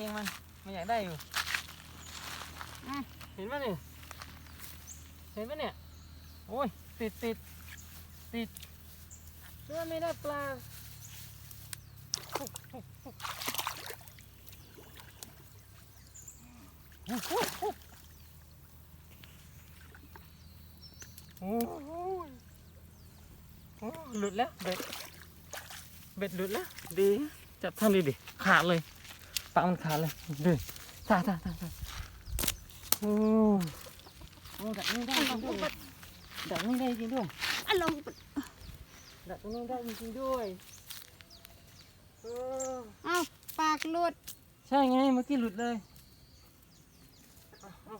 กงมัน มันอยากได้อยู่อะเห็นปะเนี่ยเห็นปะเนี่ย โอ้ย ติดติดติดเพื่อไม่ได้ปลาโอ้โหโอ้หลุดแล้วเบ็ด เบ็ดหลุดแล้ว ดี จับท่านดีดิ ขาดเลย ปากมันขาดเลยดูท่าท่าท่าท่าโอ้โอ้ดักนี่ได้จริงด้วยดักนี่ได้จริงด้วยอะลงดักตรงนี้ได้จริงๆด้วยเออเอ้าปากหลุด ใช่ไงเมื่อกี้หลุดเลยเอาเอา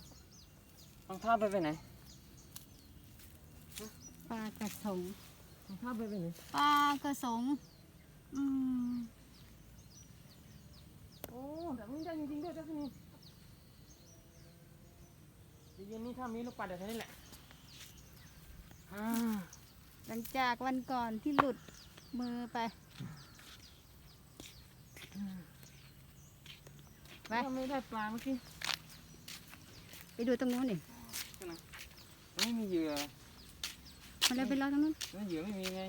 รองเท้าไปไปไหนปลากระสงรองเท้าไปไปไหนปลากระสงอืม โอ้ดักนี่ได้จริงๆด้วยเจ้าพี่นี่ เดี๋ยวเย็นนี้ถ้ามีลูกปลาเดี๋ยวแค่นี้แหละอ่าหลังจากวันก่อนที่หลุดมือไป ไป ถ้าไม่ได้ปลาเมื่อกี้ไปดูตรงนู้นดิไม่มีเหยื่อมาเลยไปรอตรงนู้น แล้วเหยื่อไม่มีไง